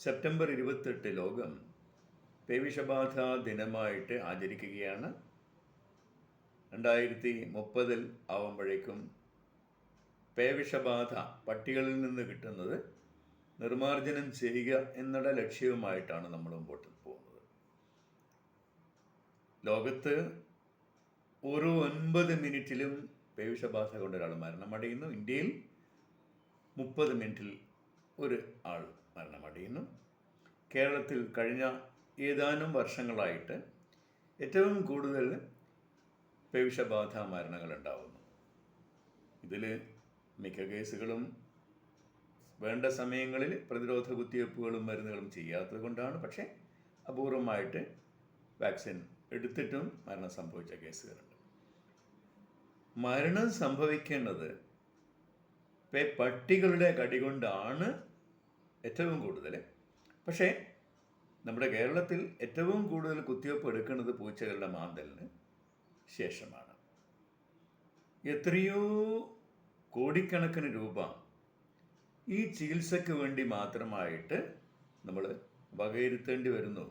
September ഇരുപത്തെട്ട് ലോകം പേവിഷബാധ ദിനമായിട്ട് ആചരിക്കുകയാണ്. രണ്ടായിരത്തി മുപ്പതിൽ ആവുമ്പോഴേക്കും പേവിഷബാധ പട്ടികളിൽ നിന്ന് കിട്ടുന്നത് നിർമാർജനം ചെയ്യുക എന്നുള്ള ലക്ഷ്യവുമായിട്ടാണ് നമ്മൾ മുമ്പോട്ട് പോകുന്നത്. ലോകത്ത് ഓരോ ഒൻപത് മിനിറ്റിലും പേവിഷബാധ കൊണ്ട് ഒരാൾ മരണമടയുന്നു. ഇന്ത്യയിൽ മുപ്പത് മിനിറ്റിൽ ഒരു ആൾ മരണമടയുന്നു. കേരളത്തിൽ കഴിഞ്ഞ ഏതാനും വർഷങ്ങളായിട്ട് ഏറ്റവും കൂടുതൽ പേവിഷബാധ മരണങ്ങൾ ഉണ്ടാവുന്നു ഇതിൽ മിക്ക കേസുകളും വേണ്ട സമയങ്ങളിൽ പ്രതിരോധ കുത്തിവയ്പ്പുകളും മരുന്നുകളും ചെയ്യാത്തത് കൊണ്ടാണ്. പക്ഷേ അപൂർവമായിട്ട് വാക്സിൻ എടുത്തിട്ടും മരണം സംഭവിച്ച കേസുകളുണ്ട്. മരണം സംഭവിക്കേണ്ടത് പട്ടികളുടെ കടി കൊണ്ടാണ് ഏറ്റവും കൂടുതൽ. പക്ഷേ നമ്മുടെ കേരളത്തിൽ ഏറ്റവും കൂടുതൽ കുത്തിവയ്പ്പ് എടുക്കുന്നത് പൂച്ചകളുടെ മാന്തലിന് ശേഷമാണ്. എത്രയോ കോടിക്കണക്കിന് രൂപ ഈ ചികിത്സയ്ക്ക് വേണ്ടി മാത്രമായിട്ട് നമ്മൾ വകയിരുത്തേണ്ടി വരുന്നു.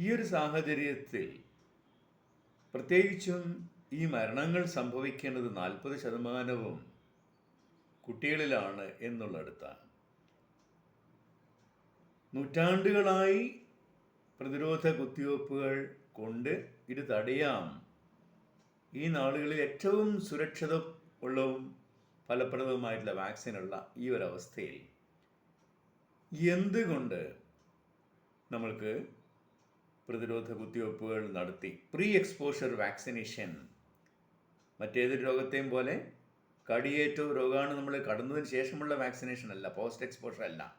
ഈ ഒരു സാഹചര്യത്തിൽ പ്രത്യേകിച്ചും ഈ മരണങ്ങൾ സംഭവിക്കേണ്ടത് നാൽപ്പത് ശതമാനവും കുട്ടികളിലാണ് എന്നുള്ളിടത്താണ്. നൂറ്റാണ്ടുകളായി പ്രതിരോധ കുത്തിവയ്പ്പുകൾ കൊണ്ട് ഇത് തടയാം. ഈ നാളുകളിൽ ഏറ്റവും സുരക്ഷിത ഉള്ളതും ഫലപ്രദവുമായിട്ടുള്ള വാക്സിനുള്ള ഈ ഒരു അവസ്ഥയിൽ എന്തുകൊണ്ട് നമ്മൾക്ക് പ്രതിരോധ കുത്തിവയ്പ്പുകൾ നടത്തി പ്രീ എക്സ്പോഷർ വാക്സിനേഷൻ മറ്റേതൊരു രോഗത്തെയും പോലെ കടിയേറ്റോ രോഗാണു നമ്മൾ കടന്നതിന് ശേഷമുള്ള വാക്സിനേഷൻ അല്ല പോസ്റ്റ് എക്സ്പോഷർ അല്ല.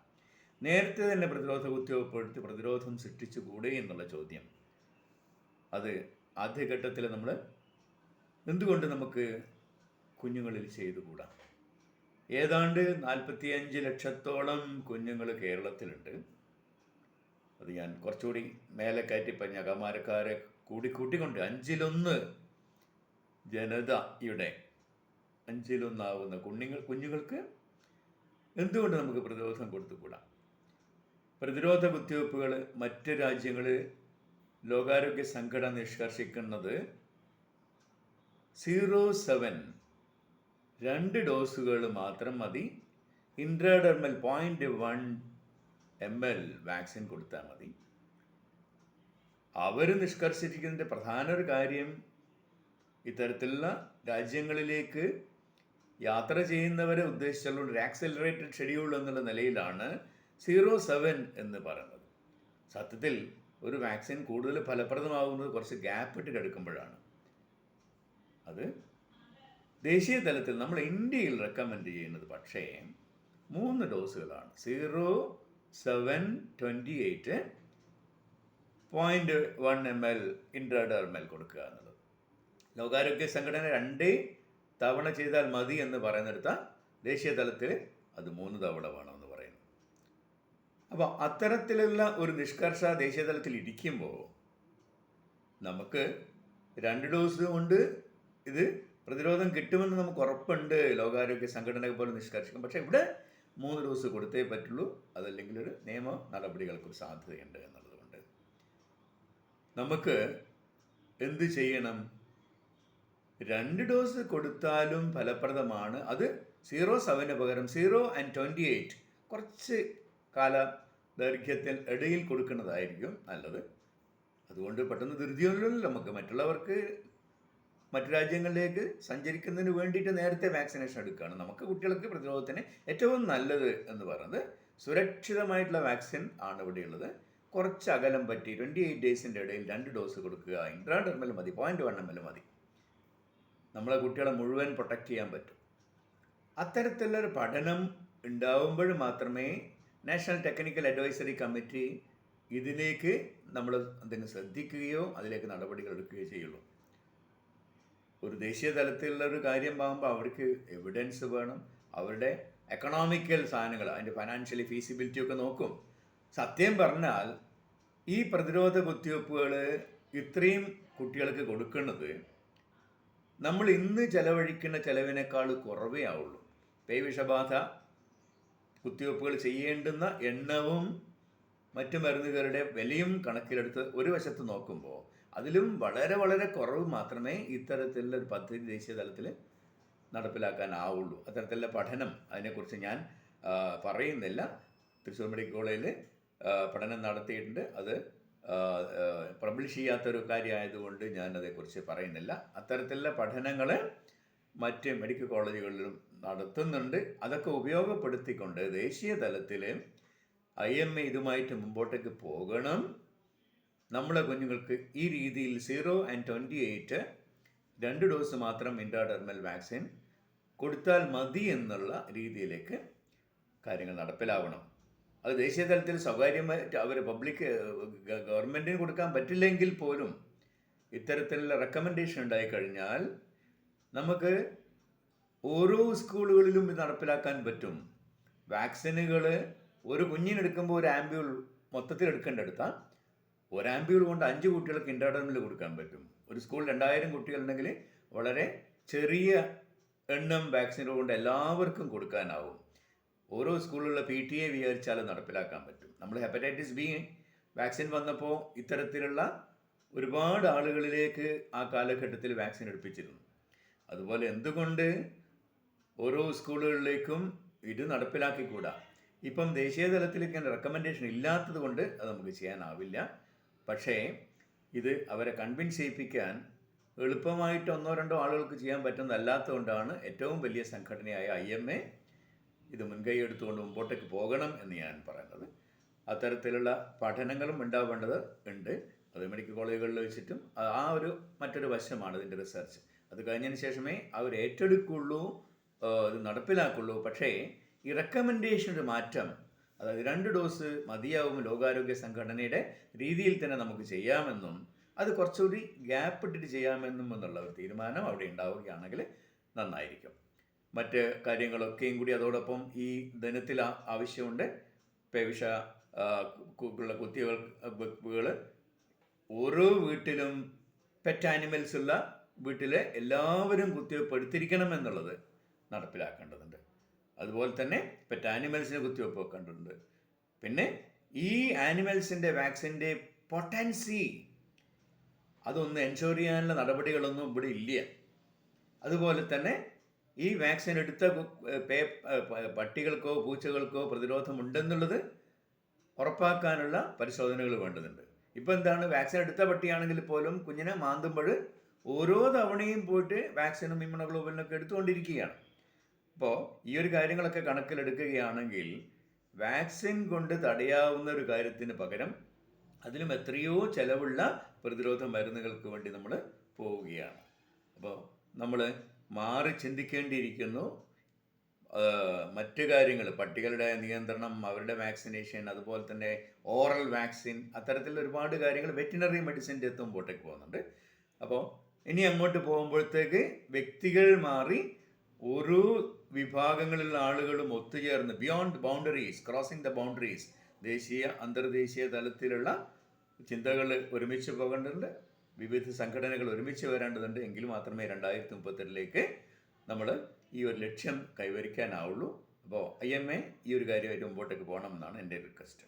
നേരത്തെ തന്നെ പ്രതിരോധ കുത്തിവയ്പ്പ് എടുത്ത് പ്രതിരോധം സൃഷ്ടിച്ചുകൂടെ എന്നുള്ള ചോദ്യം. അത് ആദ്യഘട്ടത്തിൽ നമ്മൾ എന്തുകൊണ്ട് നമുക്ക് കുഞ്ഞുങ്ങളിൽ ചെയ്തുകൂടാ? ഏതാണ്ട് നാൽപ്പത്തിയഞ്ച് ലക്ഷത്തോളം കുഞ്ഞുങ്ങൾ കേരളത്തിലുണ്ട്. അത് ഞാൻ കുറച്ചുകൂടി മേലെ കയറ്റി പറഞ്ഞ അകമാരക്കാരെ കൂടി കൂട്ടിക്കൊണ്ട് അഞ്ചിലൊന്ന് ജനതയുടെ അഞ്ചിലൊന്നാവുന്ന കുഞ്ഞുങ്ങൾ കുഞ്ഞുങ്ങൾക്ക് എന്തുകൊണ്ട് നമുക്ക് പ്രതിരോധം കൊടുത്തുകൂടാ? പ്രതിരോധ കുത്തിവയ്പ്പുകൾ മറ്റ് രാജ്യങ്ങൾ ലോകാരോഗ്യ സംഘടന നിഷ്കർഷിക്കുന്നത് സീറോ സെവൻ രണ്ട് ഡോസുകൾ മാത്രം മതി. Intradermal point one M L vaccine കൊടുത്താൽ മതി. അവർ നിഷ്കർഷിച്ചിരിക്കുന്നതിന്റെ പ്രധാന ഒരു കാര്യം ഇത്തരത്തിലുള്ള രാജ്യങ്ങളിലേക്ക് യാത്ര ചെയ്യുന്നവരെ ഉദ്ദേശിച്ചുള്ള ഒരു ആക്സലറേറ്റഡ് ഷെഡ്യൂൾ എന്നുള്ള നിലയിലാണ് സീറോ സെവൻ എന്ന് പറയുന്നത്. സത്യത്തിൽ ഒരു വാക്സിൻ കൂടുതൽ ഫലപ്രദമാകുന്നത് കുറച്ച് ഗ്യാപ്പ് ഇട്ട് കിടക്കുമ്പോഴാണ്. അത് ദേശീയ തലത്തിൽ നമ്മൾ ഇന്ത്യയിൽ റെക്കമെൻഡ് ചെയ്യുന്നത് പക്ഷേ മൂന്ന് ഡോസുകളാണ് zero seven twenty eight point one M L intradermal കൊടുക്കുക എന്നുള്ളത്. ലോകാരോഗ്യ സംഘടന രണ്ടേ തവണ ചെയ്താൽ മതി എന്ന് പറയുന്നിടത്ത് ദേശീയ തലത്തിൽ അത് മൂന്ന് തവണ വേണമെന്ന് പറയുന്നു. അപ്പോൾ അത്തരത്തിലുള്ള ഒരു നിഷ്കർഷ ദേശീയ തലത്തിൽ ഇരിക്കുമ്പോൾ നമുക്ക് രണ്ട് ഡോസ് കൊണ്ട് ഇത് പ്രതിരോധം കിട്ടുമെന്ന് നമുക്ക് ഉറപ്പുണ്ട്. ലോകാരോഗ്യ സംഘടന പോലെ നിഷ്കർഷിക്കും. പക്ഷേ ഇവിടെ മൂന്ന് ഡോസ് കൊടുത്തേ പറ്റുള്ളൂ. അതല്ലെങ്കിൽ ഒരു നിയമ നടപടികൾക്കൊരു സാധ്യതയുണ്ട് എന്നുള്ളതുകൊണ്ട്. നമുക്ക് എന്ത് ചെയ്യണം? രണ്ട് ഡോസ് കൊടുത്താലും ഫലപ്രദമാണ്. അത് സീറോ സെവന് പകരം സീറോ ആൻഡ് ട്വന്റി എയ്റ്റ് കുറച്ച് കാല ദൈർഘ്യത്തിൽ ഇടയിൽ കൊടുക്കുന്നതായിരിക്കും നല്ലത്. അതുകൊണ്ട് പെട്ടെന്ന് ധൃതിയൊന്നുമില്ലല്ലോ. നമുക്ക് മറ്റുള്ളവർക്ക് മറ്റു രാജ്യങ്ങളിലേക്ക് സഞ്ചരിക്കുന്നതിന് വേണ്ടിയിട്ട് നേരത്തെ വാക്സിനേഷൻ എടുക്കുകയാണ്. നമുക്ക് കുട്ടികൾക്ക് പ്രതിരോധത്തിന് ഏറ്റവും നല്ലത് എന്ന് പറയുന്നത് സുരക്ഷിതമായിട്ടുള്ള വാക്സിൻ ആണ് ഇവിടെയുള്ളത്. കുറച്ച് അകലം പറ്റി ട്വന്റി എയ്റ്റ് ഡേയ്സിന്റെ ഇടയിൽ രണ്ട് ഡോസ് കൊടുക്കുക. ഇൻട്രാഡെർമൽ മതി പോയിന്റ് വൺ എം എൽ മതി. നമ്മളെ കുട്ടികളെ മുഴുവൻ പ്രൊട്ടക്റ്റ് ചെയ്യാൻ പറ്റും. അത്തരത്തിലുള്ളൊരു പഠനം ഉണ്ടാവുമ്പോൾ മാത്രമേ നാഷണൽ ടെക്നിക്കൽ അഡ്വൈസറി കമ്മിറ്റി ഇതിലേക്ക് നമ്മൾ എന്തെങ്കിലും ശ്രദ്ധിക്കുകയോ അതിലേക്ക് നടപടികൾ എടുക്കുകയോ ചെയ്യുള്ളൂ. ഒരു ദേശീയ തലത്തിലുള്ള ഒരു കാര്യം ആകുമ്പോൾ അവർക്ക് എവിഡൻസ് വേണം. അവരുടെ എക്കണോമിക്കൽ സാധനങ്ങൾ അതിന്റെ ഫൈനാൻഷ്യലി ഫീസിബിലിറ്റി ഒക്കെ നോക്കും. സത്യം പറഞ്ഞാൽ ഈ പ്രതിരോധ കുത്തിവയ്പ്പുകൾ ഇത്രയും കുട്ടികൾക്ക് കൊടുക്കുന്നത് നമ്മൾ ഇന്ന് ചെലവഴിക്കുന്ന ചെലവിനേക്കാൾ കുറവേ ആവുള്ളൂ. പേവിഷബാധ കുത്തിവയ്പ്പുകൾ ചെയ്യേണ്ടുന്ന എണ്ണവും മറ്റു മരുന്നുകളുടെ വിലയും കണക്കിലെടുത്ത് ഒരു വശത്ത് നോക്കുമ്പോൾ അതിലും വളരെ വളരെ കുറവ് മാത്രമേ ഇത്തരത്തിലുള്ള ഒരു പദ്ധതി ദേശീയ തലത്തിൽ നടപ്പിലാക്കാനാവുള്ളൂ. അത്തരത്തിലുള്ള പഠനം അതിനെക്കുറിച്ച് ഞാൻ പറയുന്നില്ല. തൃശ്ശൂർ മെഡിക്കൽ കോളേജിൽ പഠനം നടത്തിയിട്ടുണ്ട്. അത് പബ്ലിഷ് ചെയ്യാത്തൊരു കാര്യമായതുകൊണ്ട് ഞാനതേക്കുറിച്ച് പറയുന്നില്ല. അത്തരത്തിലുള്ള പഠനങ്ങൾ മറ്റ് മെഡിക്കൽ കോളേജുകളിലും നടത്തുന്നുണ്ട്. അതൊക്കെ ഉപയോഗപ്പെടുത്തിക്കൊണ്ട് ദേശീയ തലത്തിൽ ഐ എം എ ഇതുമായിട്ട് മുമ്പോട്ടേക്ക് പോകണം. നമ്മളെ കുഞ്ഞുങ്ങൾക്ക് ഈ രീതിയിൽ സീറോ ആൻഡ് ട്വന്റി എയ്റ്റ് രണ്ട് ഡോസ് മാത്രം ഇൻട്രാഡെർമൽ വാക്സിൻ കൊടുത്താൽ മതി എന്നുള്ള രീതിയിലേക്ക് കാര്യങ്ങൾ നടപ്പിലാവണം. അത് ദേശീയ തലത്തിൽ സ്വകാര്യമായിട്ട് അവർ പബ്ലിക് ഗവൺമെന്റിന് കൊടുക്കാൻ പറ്റില്ലെങ്കിൽ പോലും ഇത്തരത്തിലുള്ള റെക്കമെൻഡേഷൻ ഉണ്ടായിക്കഴിഞ്ഞാൽ നമുക്ക് ഓരോ സ്കൂളുകളിലും ഇത് നടപ്പിലാക്കാൻ പറ്റും. വാക്സിനുകൾ ഒരു കുഞ്ഞിനെടുക്കുമ്പോൾ ഒരു ആംബ്യൂൾ മൊത്തത്തിൽ എടുക്കേണ്ടടുത്താൽ ഒരു ആംബ്യൂൾ കൊണ്ട് അഞ്ച് കുട്ടികൾക്ക് ഇന്റർഡമിൽ കൊടുക്കാൻ പറ്റും. ഒരു സ്കൂളിൽ രണ്ടായിരം കുട്ടികളുണ്ടെങ്കിൽ വളരെ ചെറിയ എണ്ണം വാക്സിനുകൾ കൊണ്ട് എല്ലാവർക്കും കൊടുക്കാനാവും. ഓരോ സ്കൂളിലുള്ള പി ടി എ വിചാരിച്ചാൽ നടപ്പിലാക്കാൻ പറ്റും. നമ്മൾ ഹെപ്പറ്റൈറ്റിസ് ബി വാക്സിൻ വന്നപ്പോൾ ഇത്തരത്തിലുള്ള ഒരുപാട് ആളുകളിലേക്ക് ആ കാലഘട്ടത്തിൽ വാക്സിൻ എടുപ്പിച്ചിരുന്നു. അതുപോലെ എന്തുകൊണ്ട് ഓരോ സ്കൂളുകളിലേക്കും ഇത് നടപ്പിലാക്കിക്കൂടാ? ഇപ്പം ദേശീയ തലത്തിലേക്ക് റെക്കമെൻഡേഷൻ ഇല്ലാത്തത് കൊണ്ട് അത് നമുക്ക് ചെയ്യാനാവില്ല. പക്ഷേ ഇത് അവരെ കൺവിൻസ് ചെയ്യിപ്പിക്കാൻ എളുപ്പമായിട്ട് ഒന്നോ രണ്ടോ ആളുകൾക്ക് ചെയ്യാൻ പറ്റുന്നതല്ലാത്തതുകൊണ്ടാണ് ഏറ്റവും വലിയ സംഘടനയായ ഐ എം എ ഇത് മുൻകൈ എടുത്തുകൊണ്ട് മുമ്പോട്ടേക്ക് പോകണം എന്ന് ഞാൻ പറയുന്നത്. അത്തരത്തിലുള്ള പഠനങ്ങളും ഉണ്ടാവേണ്ടത് ഉണ്ട്. അത് മെഡിക്കൽ കോളേജുകളിൽ വെച്ചിട്ടും ആ- ഒരു മറ്റൊരു വശമാണ് ഇതിന്റെ റിസർച്ച്. അത് കഴിഞ്ഞതിന് ശേഷമേ അവർ ഏറ്റെടുക്കുള്ളൂ ഇത് നടപ്പിലാക്കുള്ളൂ. പക്ഷേ ഈ റെക്കമെൻഡേഷൻ ഒരു മാറ്റം അതായത് രണ്ട് ഡോസ് മതിയാവും ലോകാരോഗ്യ സംഘടനയുടെ രീതിയിൽ തന്നെ നമുക്ക് ചെയ്യാമെന്നും അത് കുറച്ചുകൂടി ഗ്യാപ്പ് ഇട്ടിട്ട് ചെയ്യാമെന്നും എന്നുള്ള ഒരു തീരുമാനം അവിടെ ഉണ്ടാവുകയാണെങ്കിൽ നന്നായിരിക്കും. മറ്റ് കാര്യങ്ങളൊക്കെയും കൂടി അതോടൊപ്പം ഈ ധനത്തിൽ ആവശ്യമുണ്ട്. പേവിഷ ഉള്ള കുത്തിവെപ്പുകൾ ഓരോ വീട്ടിലും പെറ്റ് ആനിമൽസ് ഉള്ള വീട്ടിലെ എല്ലാവരും കുത്തിവെപ്പ് എടുത്തിരിക്കണം എന്നുള്ളത് നടപ്പിലാക്കേണ്ടതുണ്ട്. അതുപോലെ തന്നെ പെറ്റ് ആനിമൽസിന് കുത്തിവെപ്പ് വെക്കേണ്ടതുണ്ട് പിന്നെ ഈ ആനിമൽസിന്റെ വാക്സിന്റെ പൊട്ടൻസി അതൊന്ന് എൻഷോർ ചെയ്യാനുള്ള നടപടികളൊന്നും ഇവിടെ ഇല്ല. അതുപോലെ തന്നെ ഈ വാക്സിൻ എടുത്ത പട്ടികൾക്കോ പൂച്ചകൾക്കോ പ്രതിരോധമുണ്ടെന്നുള്ളത് ഉറപ്പാക്കാനുള്ള പരിശോധനകൾ വേണ്ടതുണ്ട് ഇപ്പം എന്താണ്? വാക്സിൻ എടുത്ത പട്ടിയാണെങ്കിൽ പോലും കുഞ്ഞിനെ മാന്തുമ്പോൾ ഓരോ തവണയും പോയിട്ട് വാക്സിനും ഇമ്മ്യൂണോഗ്ലോബിനൊക്കെ എടുത്തുകൊണ്ടിരിക്കുകയാണ്. അപ്പോൾ ഈ ഒരു കാര്യങ്ങളൊക്കെ കണക്കിലെടുക്കുകയാണെങ്കിൽ വാക്സിൻ കൊണ്ട് തടയാവുന്ന ഒരു കാര്യത്തിന് പകരം അതിലും എത്രയോ ചെലവുള്ള പ്രതിരോധ മരുന്നുകൾക്ക് വേണ്ടി നമ്മൾ പോവുകയാണ്. അപ്പോൾ നമ്മൾ മാറി ചിന്തിക്കേണ്ടിയിരിക്കുന്നു. മറ്റു കാര്യങ്ങൾ പട്ടികളുടെ നിയന്ത്രണം അവരുടെ വാക്സിനേഷൻ അതുപോലെ തന്നെ ഓറൽ വാക്സിൻ അത്തരത്തിൽ ഒരുപാട് കാര്യങ്ങൾ വെറ്റിനറി മെഡിസിന്റെ എത്തും മുമ്പോട്ടേക്ക് പോകുന്നുണ്ട്. അപ്പോൾ ഇനി അങ്ങോട്ട് പോകുമ്പോഴത്തേക്ക് വ്യക്തികൾ മാറി ഒരു വിഭാഗങ്ങളിലുള്ള ആളുകളും ഒത്തുചേർന്ന് beyond boundaries crossing the boundaries ദേശീയ അന്തർദേശീയ തലത്തിലുള്ള ചിന്തകൾ ഒരുമിച്ച് പോകേണ്ടതുണ്ട്. വിവിധ സംഘടനകൾ ഒരുമിച്ച് വരേണ്ടതുണ്ട്. എങ്കിൽ മാത്രമേ രണ്ടായിരത്തി മുപ്പത്തെട്ടിലേക്ക് നമ്മൾ ഈ ഒരു ലക്ഷ്യം കൈവരിക്കാനാവുള്ളൂ. അപ്പോൾ ഐ എം എ ഈ ഒരു കാര്യമായിട്ട് മുമ്പോട്ടേക്ക് പോകണമെന്നാണ് എന്റെ റിക്വസ്റ്റ്.